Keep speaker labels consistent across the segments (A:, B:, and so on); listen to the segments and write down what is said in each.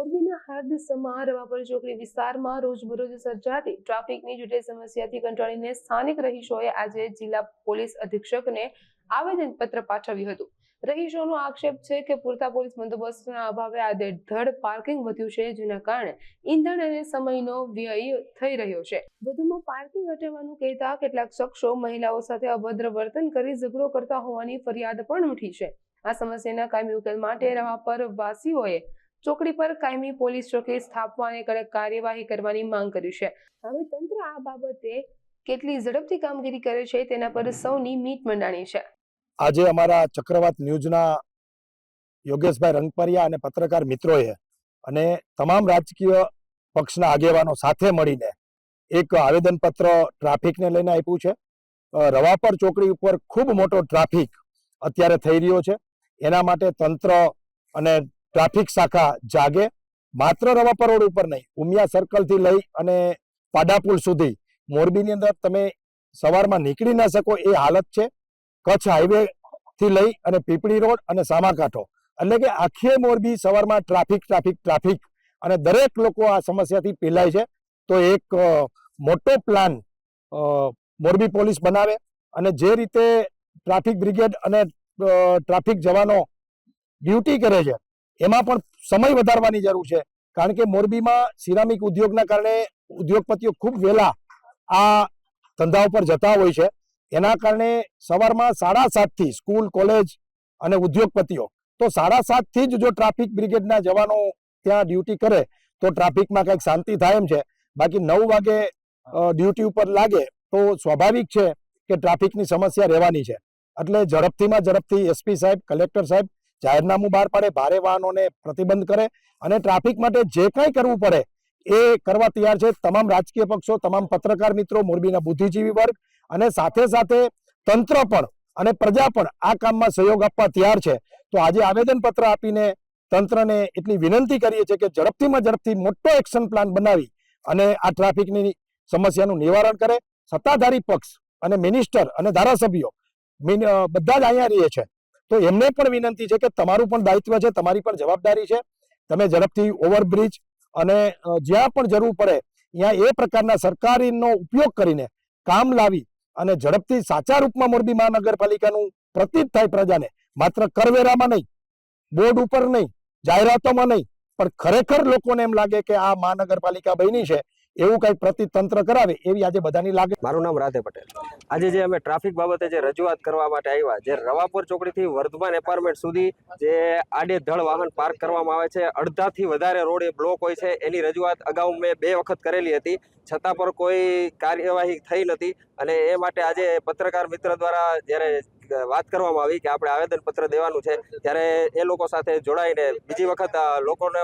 A: મોરબીના હાર્દ સમા રવાપર ચોકડી વિસ્તારમાં રોજબરોજ સર્જાતી ટ્રાફિકની જટિલ સમસ્યાથી કંટાળીને સ્થાનિક રહીશોએ આજે જિલ્લા પોલીસ અધિક્ષકને આવેદનપત્ર પાઠવ્યું હતું. રહીશોનો આક્ષેપ છે કે પૂરતા પોલીસ બંદોબસ્તના અભાવે આડેધડ પાર્કિંગ વધ્યું છે, જેના કારણે ઈંધણ અને સમયનો વ્યય થઈ રહ્યો છે. વધુમાં પાર્કિંગ હટાવવાનું કહેતા કેટલાક શખ્સો મહિલાઓ સાથે અભદ્ર વર્તન કરી ઝઘડો કરતા હોવાની ફરિયાદ પણ ઉઠી છે. આ સમસ્યાના કાયમી ઉકેલ માટે રવાપર વાસીઓએ ચોકડી પર કાયમી પોલીસ ચોકી સ્થાપવા અને કડક કાર્યવાહી કરવાની માંગ કરી છે. હવે તંત્ર આ બાબતે કેટલી ઝડપથી કામગીરી કરે છે તેના પર સૌની મીટ મંડાણી છે.
B: આજે અમારા ચક્રવાત ન્યૂઝના યોગેશભાઈ રંગપરિયા અને પત્રકાર મિત્રોએ અને તમામ રાજકીય પક્ષના આગેવાનો સાથે મળીને એક આવેદનપત્ર ટ્રાફિકને લઈને આપ્યું છે. રવાપર ચોકડી ઉપર ખૂબ મોટો ટ્રાફિક અત્યારે થઈ રહ્યો છે. એના માટે તંત્ર અને ટ્રાફિક શાખા જાગે. માત્ર રવાપર રોડ ઉપર નહીં, ઉમિયા સર્કલથી લઈ અને પાડાપુલ સુધી. મોરબીની અંદર તમે સવારમાં નીકળી ન શકો, એ હાલત છે. કચ્છ હાઈવે થી લઈ અને પીપળી રોડ અને સામાકાંઠો. એટલે કે આખી મોરબી સવારમાં ટ્રાફિક ટ્રાફિક ટ્રાફિક. અને દરેક લોકો આ સમસ્યાથી પીલાય છે. તો એક મોટો પ્લાન મોરબી પોલીસ બનાવે અને જે રીતે ટ્રાફિક બ્રિગેડ અને ટ્રાફિક જવાનો ડ્યુટી કરે છે એમાં પણ સમય વધારવાની જરૂર છે. કારણ કે મોરબીમાં સિરામિક ઉદ્યોગના કારણે ઉદ્યોગપતિઓ ખૂબ વહેલા આ ધંધા ઉપર જતા હોય છે. એના કારણે સવારમાં સાડા સાતથી સ્કૂલ, કોલેજ અને ઉદ્યોગપતિઓ, તો સાડા સાતથી જ જો ટ્રાફિક બ્રિગેડના જવાનો ત્યાં ડ્યુટી કરે, તો ટ્રાફિકમાં કંઈક શાંતિ થાય એમ છે. બાકી નવ વાગે ડ્યુટી ઉપર લાગે, તો સ્વાભાવિક છે કે ટ્રાફિકની સમસ્યા રહેવાની છે. એટલે ઝડપથીમાં ઝડપથી એસપી સાહેબ, કલેક્ટર સાહેબ જાહેરનામું બહાર પાડે, ભારે વાહનોને પ્રતિબંધ કરે અને ટ્રાફિક માટે જે કાંઈ કરવું પડે એ કરવા તૈયાર છે તમામ રાજકીય પક્ષો, તમામ પત્રકાર મિત્રો, મોરબીના બુદ્ધિજીવી વર્ગ અને સાથે સાથે તંત્ર પણ અને પ્રજા પણ આ કામમાં સહયોગ આપવા તૈયાર છે. તો આજે આવેદનપત્ર આપીને તંત્રને એટલી વિનંતી કરીએ છીએ કે ઝડપથીમાં ઝડપથી મોટો એક્શન પ્લાન બનાવી અને આ ટ્રાફિકની સમસ્યાનું નિવારણ કરે. સત્તાધારી પક્ષ અને મિનિસ્ટર અને ધારાસભ્યો બધા જ અહીંયા રહીએ છે. તો એમને પણ વિનંતી છે કે તમારું પણ દાયિત્વ છે, તમારી પણ જવાબદારી છે. તમે ઝડપથી ઓવરબ્રિજ અને જ્યાં પણ જરૂર પડે, ત્યાં એ પ્રકારના સરકારીનો ઉપયોગ કરીને કામ લાવી અને ઝડપથી સાચા રૂપમાં મોરબી મહાનગરપાલિકાનું પ્રતીત થાય પ્રજાને. માત્ર કરવેરામાં નહીં, બોર્ડ ઉપર નહીં, જાહેરાતોમાં નહીં, પણ ખરેખર લોકોને એમ લાગે કે આ મહાનગરપાલિકા બની છે એવું કઈ પ્રતિતંત્ર કરાવે એવી આજે બધાની લાગે.
C: મારું નામ રાધે પટેલ. આજે જે અમે ટ્રાફિક બાબતે જે રજૂઆત કરવા માટે આવ્યા, જે રવાપુર ચોકડીથી વર્ધમાન એપાર્ટમેન્ટ સુધી જે આડેધડ વાહન પાર્ક કરવામાં આવે છે, અડધાથી વધારે રોડ એ બ્લોક હોય છે, એની રજૂઆત અગાઉ મેં બે વખત કરેલી હતી. છતાં પર કોઈ કાર્યવાહી થઈ નથી અને એ માટે આજે પત્રકાર મિત્ર દ્વારા જ્યારે વાત કરવામાં આવી કે આપણે આવેદનપત્ર દેવાનું છે, ત્યારે એ લોકો સાથે જોડાઈને બીજી વખત લોકોને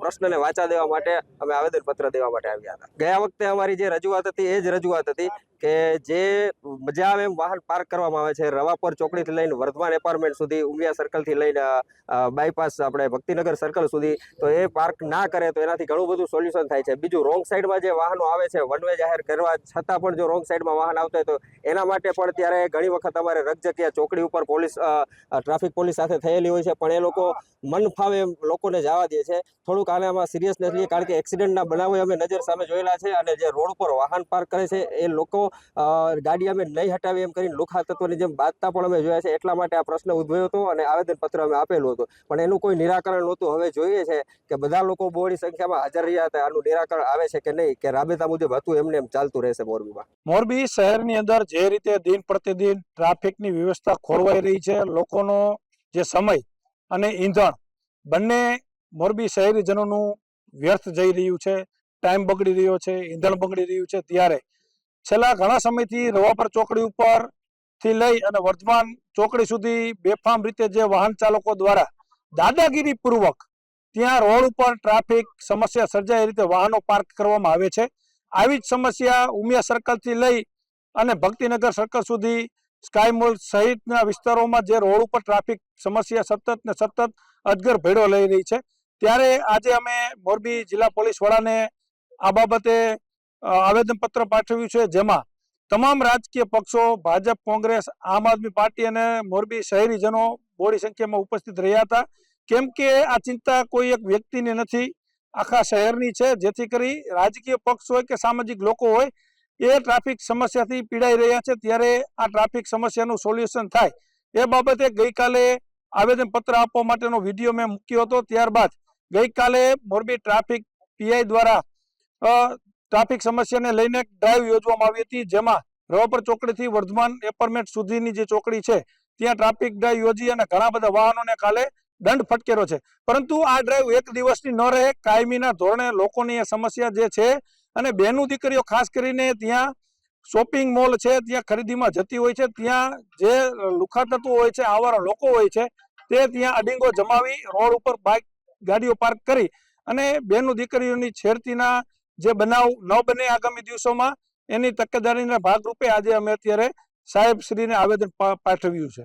C: પ્રશ્નને વાંચા દેવા માટે અમે આવેદનપત્ર દેવા માટે આવ્યા હતા. ગયા વખતે અમારી જે રજૂઆત હતી, એ જ રજૂઆત હતી કે જે મજા એમ વાહન પાર્ક કરવામાં આવે છે, રવાપર ચોકડીથી લઈને વર્ધમાન એપાર્ટમેન્ટ સુધી, ઉમિયા સર્કલથી લઈને બાયપાસ આપણે ભક્તિનગર સર્કલ સુધી, તો એ પાર્ક ના કરે તો એનાથી ઘણું બધું સોલ્યુશન થાય છે. બીજું રોંગ સાઈડમાં જે વાહનો આવે છે વન વે જાહેર કરવા છતાં પણ જો રોંગ સાઈડમાં વાહન આવતા હોય તો એના માટે પણ ત્યારે ઘણી વખત અમારે રગજગ્યા ચોકડી ઉપર પોલીસ ટ્રાફિક પોલીસ સાથે થયેલી હોય છે. પણ એ લોકો મન ફાવે લોકોને જવા દે છે. થોડુંક આમાં સિરિયસનેસ લઈએ, કારણ કે એક્સિડન્ટના બનાવો અમે નજર સામે જોયેલા છે અને જે રોડ ઉપર વાહન પાર્ક કરે છે, એ લોકો ગાડી અમે નહીં હટાવી એમ કરીને લુખા તત્વની જેમ બાંધતા પણ અમે જોયા છે. એટલા માટે આ પ્રશ્ન ઉદ્ભવ્યો હતો અને આવેદનપત્ર અમે આપેલું હતું. પણ એનું કોઈ નિરાકરણ નહોતું. હવે જોઈએ છે કે બધા લોકો બહોળી સંખ્યામાં હાજર રહ્યા હતા. આનું નિરાકરણ આવે છે કે નહીં કે રાબેતા મુજબ હતું એમને એમ ચાલતું રહેશે મોરબીમાં.
B: મોરબી શહેરની અંદર જે રીતે દિન પ્રતિદિન ટ્રાફિકની વ્યવસ્થા ખોરવાઈ રહી છે, લોકોનો જે સમય અને ઈંધણ બંને મોરબી શહેરીજનોનું વ્યર્થ જઈ રહ્યું છે, ટાઈમ બગડી રહ્યો છે, ઈંધણ બગડી રહ્યું છે ત્યારે છેલ્લા ઘણા સમયથી રવાપર ચોકડી ઉપરથી લઈ અને વર્ધમાન ચોકડી સુધી બેફામ રીતે જે વાહન ચાલકો દ્વારા દાદાગીરી પૂર્વક ત્યાં રોડ ઉપર ટ્રાફિક સમસ્યા સર્જાય રીતે વાહનો પાર્ક કરવામાં આવે છે. આવી જ સમસ્યા ઉમિયા સર્કલથી લઈ અને ભક્તિનગર સર્કલ સુધી સ્કાય મોલ સહિતના વિસ્તારોમાં જે રોડ ઉપર ટ્રાફિક સમસ્યા સતત ને સતત અજગર ભેડો લઈ રહી છે. ત્યારે આજે અમે મોરબી જિલ્લા પોલીસ વડાને આ બાબતે આવેદનપત્ર પાઠવ્યું છે, જેમાં તમામ રાજકીય પક્ષો, ભાજપ, કોંગ્રેસ, આમ આદમી પાર્ટી અને મોરબી શહેરીજનો બોડી સંખ્યામાં ઉપસ્થિત રહ્યા હતા. કેમ કે આ ચિંતા કોઈ એક વ્યક્તિની નથી.
D: આખા શહેરની છે, જેથી કરી રાજકીય પક્ષ હોય કે સામાજિક લોકો હોય, એ ટ્રાફિક સમસ્યાથી પીડાઈ રહ્યા છે. ત્યારે આ ટ્રાફિક સમસ્યાનું સોલ્યુશન થાય. એ બાબતે ગઈકાલે આવેદનપત્ર આપવા માટેનો વીડિયો મેં મૂક્યો હતો. ત્યારબાદ ગઈકાલે મોરબી ટ્રાફિક પીઆઈ દ્વારા ટ્રાફિક સમસ્યાને લઈને ડ્રાઈવ યોજવામાં આવી હતી, જેમાં રવાપર ચોકડીથી વર્ધમાન એપાર્ટમેન્ટ સુધીની જે ચોકડી છે, ત્યાં ટ્રાફિક ડ્રાઈવ યોજી અને ઘણા બધા વાહનોને કાલે દંડ ફટકેરો છે. પરંતુ આ ડ્રાઈવ એક દિવસની ન રહે, કાયમીના ધોરણે લોકોની એ સમસ્યા જે છે અને બહેનું દીકરીઓ ખાસ કરીને ત્યાં શોપિંગ મોલ છે, ત્યાં ખરીદીમાં જતી હોય છે, ત્યાં જે લુખા તત્વો હોય છે, આવારા લોકો હોય છે, તે ત્યાં અડીંગો જમાવી રોડ ઉપર બાઇક ગાડીઓ પાર્ક કરી અને બેનો દીકરીઓની છેડતીના જે બનાવ ન બને આગામી દિવસોમાં, એની તકેદારીના ભાગરૂપે આજે અમે અત્યારે સાહેબ શ્રીને આવેદન પાઠવ્યું છે.